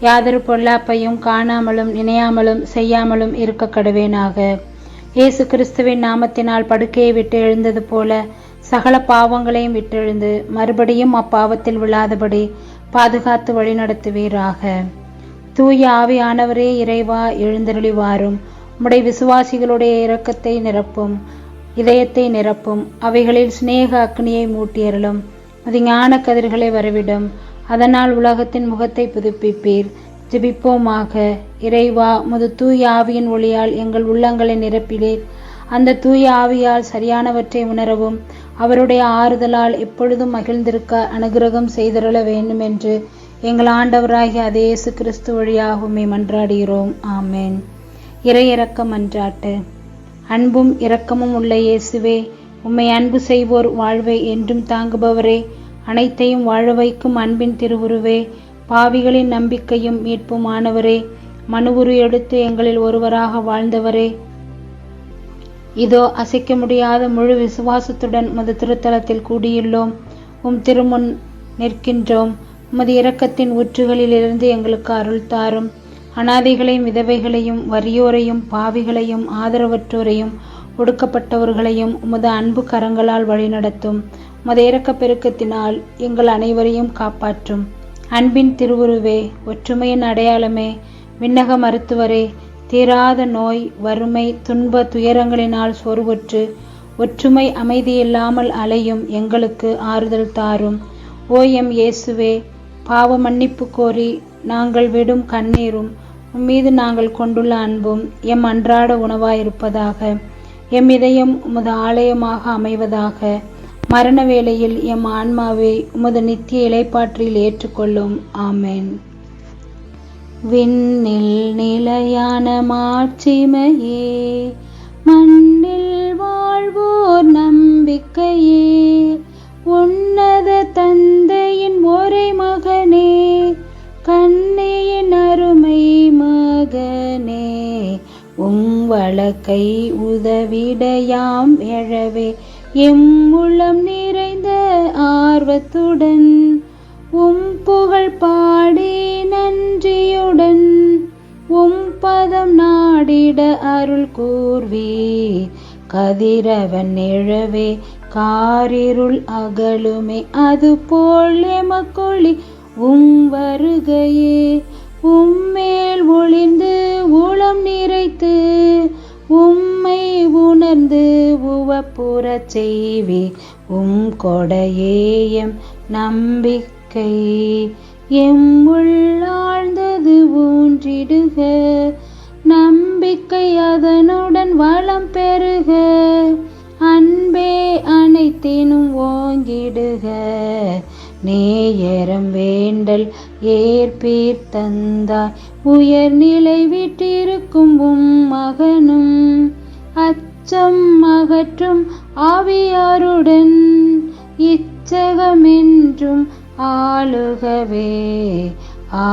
யாதொரு பொல்லாப்பையும் காணாமலும் நினையாமலும் செய்யாமலும் இருக்க கடுவேனாக. இயேசு கிறிஸ்துவின் நாமத்தினால் படுக்கையை விட்டு எழுந்தது போல சகல பாவங்களையும் விட்டெழுந்து மறுபடியும் அப்பாவத்தில் விழாதபடி பாதுகாத்து வழிநடத்துவீராக. தூய ஆவியானவரே இறைவா எழுந்தருளி வாரும் விசுவாசிகளுடைய இரக்கத்தை நிரப்பும் இதயத்தை நிரப்பும். அவைகளில் சிநேக அக்னியை மூட்டியருளும். அது ஞான கதிர்களை வரவிடும். அதனால் உலகத்தின் முகத்தை புதுப்பிப்பீர். ஜெபிப்போமாக. இறைவா முது தூய ஆவியின் ஒளியால் எங்கள் உள்ளங்களை நிரப்பினீர். அந்த தூய ஆவியால் சரியானவற்றை உணரவும் அவருடைய ஆறுதலால் எப்பொழுதும் மகிழ்ந்திருக்க அனுகிரகம் செய்தருள வேண்டும் என்று எங்கள் ஆண்டவராகிய அதே கிறிஸ்து வழியாகவுமே மன்றாடுகிறோம். ஆமேன். இறையிறக்க மன்றாட்டு அன்பும் இரக்கமும் உள்ள இயேசுவே உம்மை அன்பு செய்வோர் வாழ்வை என்றும் தாங்குபவரே அனைத்தையும் வாழ வைக்கும் அன்பின் திருவுருவே பாவிகளின் நம்பிக்கையும் மீட்புமானவரே மனுவுரு எடுத்து எங்களில் ஒருவராக வாழ்ந்தவரே. இதோ அசைக்க முடியாத முழு விசுவாசத்துடன் உமது திருத்தலத்தில் கூடியுள்ளோம். உம் திருமுன் நிற்கின்றோம். உமது இரக்கத்தின் ஊற்றுகளிலிருந்து எங்களுக்கு அருள் தாரும். அனாதைகளையும் விதவைகளையும் வறியோரையும் பாவிகளையும் ஆதரவற்றோரையும் ஒடுக்கப்பட்டவர்களையும் உமது அன்பு கரங்களால் வழிநடத்தும். உமது இறக்கப்பெருக்கத்தினால் எங்கள் அனைவரையும் காப்பாற்றும். அன்பின் திருவுருவே ஒற்றுமையின் அடையாளமே விண்ணக மருத்துவரே தீராத நோய் வறுமை துன்ப துயரங்களினால் சோர்வுற்று ஒற்றுமை அமைதியில்லாமல் அலையும் எங்களுக்கு ஆறுதல் தாரும். ஓ எம் இயேசுவே பாவ மன்னிப்பு கோரி நாங்கள் விடும் கண்ணீரும் உம்மீது நாங்கள் கொண்டுள்ள அன்பும் எம் அன்றாட உணவாயிருப்பதாக எம் இதயம் உமது ஆலயமாக அமைவதாக மரண வேளையில் எம் ஆன்மாவை உமது நித்திய இலைப்பாற்றில் ஏற்றுக்கொள்ளும். ஆமேன். விண்ணில் நிலையான மாட்சிமையே மண்ணில் வாழ்வோர் நம்பிக்கையே உன்னத தந்தையின் ஒரே மகனே கண்ணையின் அருமை மகனே உம் வழக்கை உதவிடையாம் எழவே எம் ஆர்வத்துடன் உம் புகழ் பாடி நன்றியுடன் உம் பதம் நாடிட அருள் கூர்வி. கதிரவன் நிழவே காரிருள் அகலுமே. அது போல் எமக்கொழி உம் வருகையே. உம்மேல் ஒளிந்து உளம் நிறைத்து உம்மை உணர்ந்து உவப்புறச் செய்வி. உம் கொடையேயம் நம்பிக்கை. எம் உள்ளாழ்ந்தது ஊன்றிடுக. நம்பிக்கை அதனுடன் வளம் பெறுக. அன்பே அனைத்தினும் ஓங்கிடுக. நேயரம் வேண்டல் ஏற்பீர் தந்தாய் உயர்நிலை என்றும் ஆளுகவே. ஆ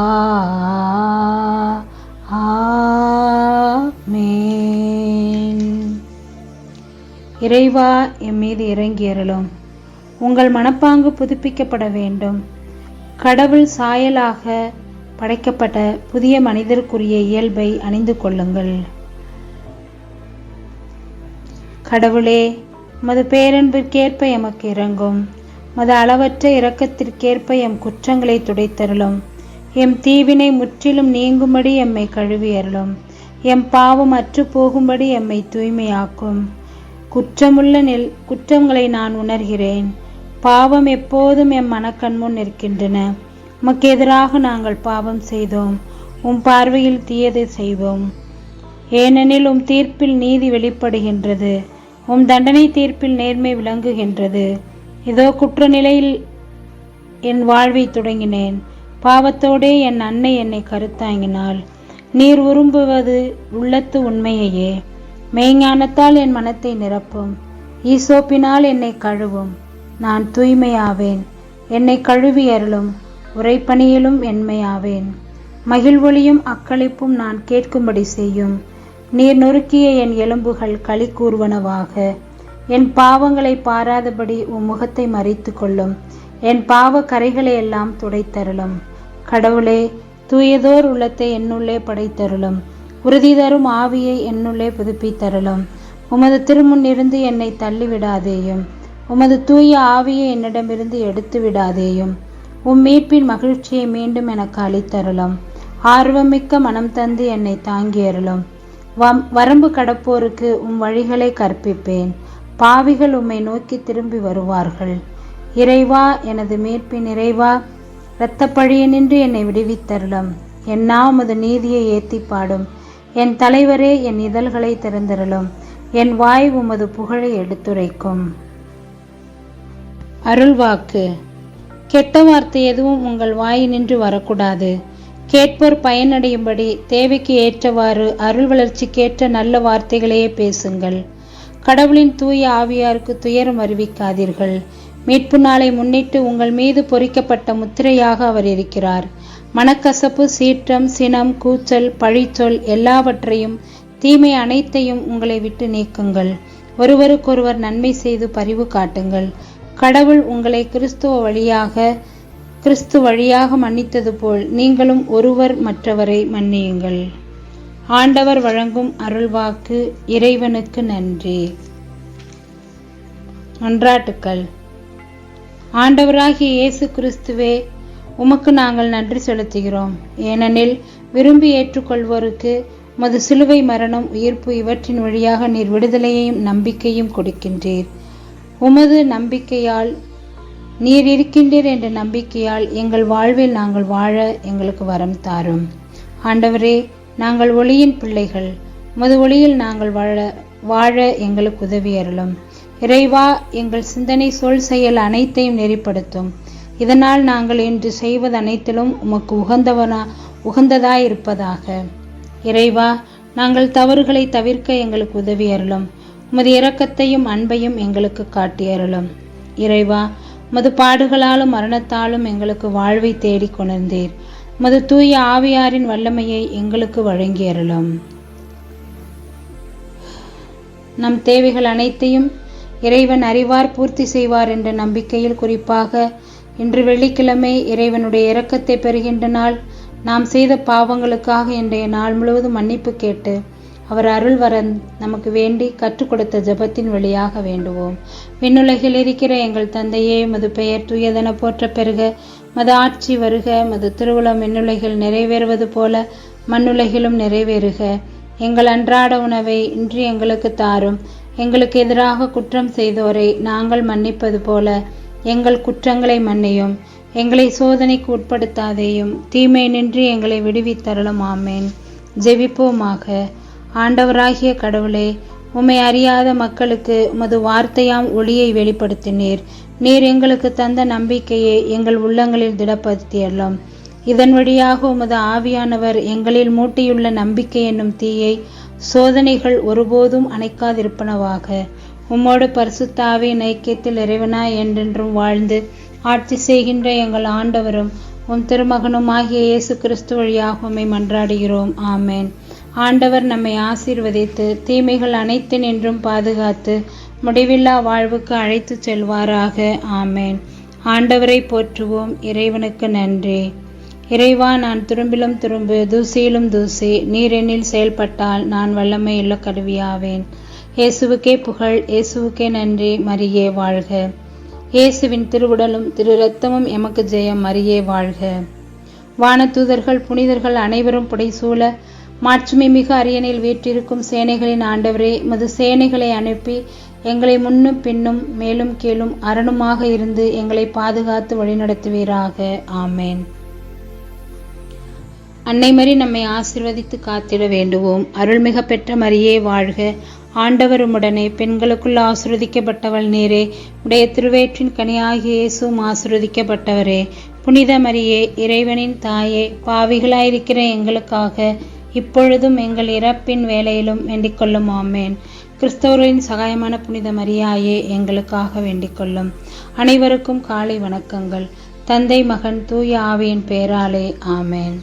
இறைவா என் மீது இறங்கியறலும் உங்கள் மனப்பாங்கு புதுப்பிக்கப்பட வேண்டும். கடவுள் சாயலாக படைக்கப்பட்ட புதிய மனிதருக்குரிய இயல்பை அணிந்து கொள்ளுங்கள். கடவுளே மது பேரன்பிற்கேற்ப எமக்கு இறங்கும். மது அளவற்ற இரக்கத்திற்கேற்ப எம் குற்றங்களை துடைத்தருளும். எம் தீவினை முற்றிலும் நீங்கும்படி எம்மை கழுவியருளும். எம் பாவம் அற்று போகும்படி எம்மை தூய்மையாக்கும். குற்றமுள்ள நெல் குற்றங்களை நான் உணர்கிறேன். பாவம் எப்போதும் எம் மனக்கண்முன் நிற்கின்றன. உமக்கு எதிராக நாங்கள் பாவம் செய்தோம். உம் பார்வையில் தீயதை செய்வோம். ஏனெனில் உம் தீர்ப்பில் நீதி வெளிப்படுகின்றது. உம் தண்டனை தீர்ப்பில் நேர்மை விளங்குகின்றது. இதோ குற்ற நிலையில் என் வாழ்வை தொடங்கினேன். பாவத்தோடே என் அன்னை என்னை கருத்தாங்கினாள். நீர் விரும்புவது உள்ளத்து உண்மையையே. மெய்ஞானத்தால் என் மனத்தை நிரப்பும். ஈசோப்பினால் என்னை கழுவும். நான் தூய்மையாவேன். என்னை கழுவி அருளும். உரைப்பணியிலும் என்மையாவேன் மகிழ்வொலியும் அக்களிப்பும் நான் கேட்கும்படி செய்யும். நீர் நொறுக்கிய என் எலும்புகள் களி கூறுவனவாக என் பாவங்களை பாராதபடி உம் முகத்தை மறைத்து கொள்ளும் என் பாவ கரைகளை எல்லாம் துடைத்தருளும். கடவுளே தூயதோர் உள்ளத்தை என்னுள்ளே படைத்தருளும். உறுதி தரும் ஆவியை என்னுள்ளே புதுப்பித்தருளும். உமது திருமுன்னிருந்து என்னை தள்ளிவிடாதேயும். உமது தூய ஆவியை என்னிடமிருந்து எடுத்து விடாதேயும் உம் மீட்பின் மகிழ்ச்சியை மீண்டும் எனக்கு அளித்தருளும். ஆர்வமிக்க மனம் தந்து என்னை தாங்கியருளும். வம் வரம்பு கடப்போருக்கு உம் வழிகளை கற்பிப்பேன். பாவிகள் உம்மை நோக்கி திரும்பி வருவார்கள். இறைவா எனது மீட்பின் இறைவா இரத்தப்பழியனின்று என்னை விடுவித்தருளும். என்னா உமது நீதியை ஏத்தி பாடும். என் தலைவரே என் இதழ்களை திறந்திருளும். என் வாய் உமது புகழை எடுத்துரைக்கும். அருள்வாக்கு. கெட்ட வார்த்தை எதுவும் உங்கள் வாயினின்று வரக்கூடாது. கேட்போர் பயனடையும்படி தேவைக்கு ஏற்றவாறு அருள் வளர்ச்சிக்கேற்ற நல்ல வார்த்தைகளையே பேசுங்கள். கடவுளின் தூய ஆவியாருக்கு துயரம் அறிவிக்காதீர்கள். மீட்பு நாளை முன்னிட்டு உங்கள் மீது பொறிக்கப்பட்ட முத்திரையாக அவர் இருக்கிறார். மனக்கசப்பு சீற்றம் சினம் கூச்சல் பழிச்சொல் எல்லாவற்றையும் தீமை அனைத்தையும் உங்களை விட்டு நீக்குங்கள். ஒருவருக்கொருவர் நன்மை செய்து பரிவு காட்டுங்கள். கடவுள் உங்களை கிறிஸ்துவ வழியாக கிறிஸ்து வழியாக மன்னித்தது போல் நீங்களும் ஒருவர் மற்றவரை மன்னியுங்கள். ஆண்டவர் வழங்கும் அருள்வாக்கு இறைவனுக்கு நன்றி. அன்றாட்டுக்கள் ஆண்டவராகிய இயேசு கிறிஸ்துவே உமக்கு நாங்கள் நன்றி செலுத்துகிறோம். ஏனெனில் விரும்பி ஏற்றுக்கொள்வோருக்கு மது சிலுவை மரணம் உயிர்ப்பு இவற்றின் வழியாக நீர் விடுதலையையும் நம்பிக்கையும் கொடுக்கின்றீர். உமது நம்பிக்கையால் நீர் இருக்கின்றீர் என்ற நம்பிக்கையால் எங்கள் வாழ்வில் நாங்கள் வாழ எங்களுக்கு வரம் தாரும். ஆண்டவரே நாங்கள் ஒளியின் பிள்ளைகள். முது ஒளியில் நாங்கள் வாழ வாழ எங்களுக்கு உதவி அருளும். இறைவா எங்கள் சிந்தனை சொல் செயல் அனைத்தையும் நெறிப்படுத்தும். இதனால் நாங்கள் இன்று செய்வது அனைத்திலும் உமக்கு உகந்தவனா உகந்ததாயிருப்பதாக. இறைவா நாங்கள் தவறுகளை தவிர்க்க எங்களுக்கு உதவி அருளும். உமது இரக்கத்தையும் அன்பையும் எங்களுக்கு காட்டி அருளும். இறைவா உமது பாடுகளாலும் மரணத்தாலும் எங்களுக்கு வாழ்வை தேடிக் கொணர்ந்தீர். மது தூய ஆவியாரின் வல்லமையை எங்களுக்கு வழங்கி அருளும் நம் தேவைகள் அனைத்தையும் இறைவன் அறிவார் பூர்த்தி செய்வார் என்ற நம்பிக்கையில் குறிப்பாக இன்று வெள்ளிக்கிழமை இறைவனுடைய இரக்கத்தை பெறுகின்ற நாள் நாம் செய்த பாவங்களுக்காக இன்றைய நாள் முழுவதும் மன்னிப்பு கேட்டு அவர் அருள் வர நமக்கு வேண்டி கற்றுக் கொடுத்த ஜெபத்தின் வழியாக வேண்டுவோம். விண்ணுலகில் இருக்கிற எங்கள் தந்தையே மது பெயர் தூயதென போற்ற பெருக மத ஆட்சி வருக மது திருவுளம் விண்ணுலகில் நிறைவேறுவது போல மண்ணுலகிலும் நிறைவேறுக. எங்கள் அன்றாட உணவை இன்று எங்களுக்கு தாரும். எங்களுக்கு எதிராக குற்றம் செய்தோரை நாங்கள் மன்னிப்பது போல எங்கள் குற்றங்களை மன்னியும். எங்களை சோதனைக்கு உட்படுத்தாதேயும் தீமை நின்று எங்களை விடுவித்தருளும். ஆமேன். ஜெபிப்போமாக. ஆண்டவராகிய கடவுளே உம்மை அறியாத மக்களுக்கு உமது வார்த்தையாம் ஒளியை வெளிப்படுத்தினீர். நீர் எங்களுக்கு தந்த நம்பிக்கையை எங்கள் உள்ளங்களில் திடப்படுத்தியள்ளோம் இதன் வழியாக உமது ஆவியானவர் எங்களில் மூட்டியுள்ள நம்பிக்கை என்னும் தீயை சோதனைகள் ஒருபோதும் அணைக்காதிருப்பனவாக. உம்மோடு பரிசுத்தாவின் ஐக்கியத்தில் இறைவனா என்றென்றும் வாழ்ந்து ஆட்சி செய்கின்ற எங்கள் ஆண்டவரும் உம் திருமகனுமாகிய இயேசு கிறிஸ்து வழியாக உம்மை மன்றாடுகிறோம். ஆமேன். ஆண்டவர் நம்மை ஆசீர்வதித்து தீமைகள் அனைத்து நின்றும் பாதுகாத்து முடிவில்லா வாழ்வுக்கு அழைத்து செல்வாராக. ஆமேன். ஆண்டவரை போற்றுவோம். இறைவனுக்கு நன்றி. இறைவா நான் துரும்பிலும் துரும்பு தூசியிலும் தூசி நீரெண்ணில் செயல்பட்டால் நான் வல்லமை இல்ல கருவியாவேன் இயேசுவுக்கே புகழ் இயேசுவுக்கே நன்றி மரியே வாழ்க. இயேசுவின் திருவுடலும் திரு ரத்தமும் எமக்கு ஜெயம் மரியே வாழ்க. வானதூதர்கள் புனிதர்கள் அனைவரும் புடைசூழ மாட்சிமை மிக அரியணையில் வீற்றிருக்கும் சேனைகளின் ஆண்டவரே மது சேனைகளை அனுப்பி எங்களை முன்னும் பின்னும் மேலும் கீழும் அரணுமாக இருந்து எங்களை பாதுகாத்து வழிநடத்துவீராக. ஆமேன். அன்னை மரி நம்மை ஆசிர்வதித்து காத்திட வேண்டுவோம். அருள்மிக பெற்ற மரியே வாழ்க. ஆண்டவருமுடனே பெண்களுக்குள் ஆசிர்வதிக்கப்பட்டவள் நீரே. உடைய திருவேற்றின் கனியாகிய இயேசுவும் ஆசிர்வதிக்கப்பட்டவரே. புனித மரியே இறைவனின் தாயே பாவிகளாயிருக்கிற எங்களுக்காக இப்பொழுதும் எங்கள் இறப்பின் வேலையிலும் வேண்டிக் கொள்ளும் ஆமேன். கிறிஸ்தவர்களின் சகாயமான புனித மரியாயே எங்களுக்காக வேண்டிக் கொள்ளும் அனைவருக்கும் காலை வணக்கங்கள். தந்தை மகன் தூய ஆவியின் பேராலே ஆமேன்.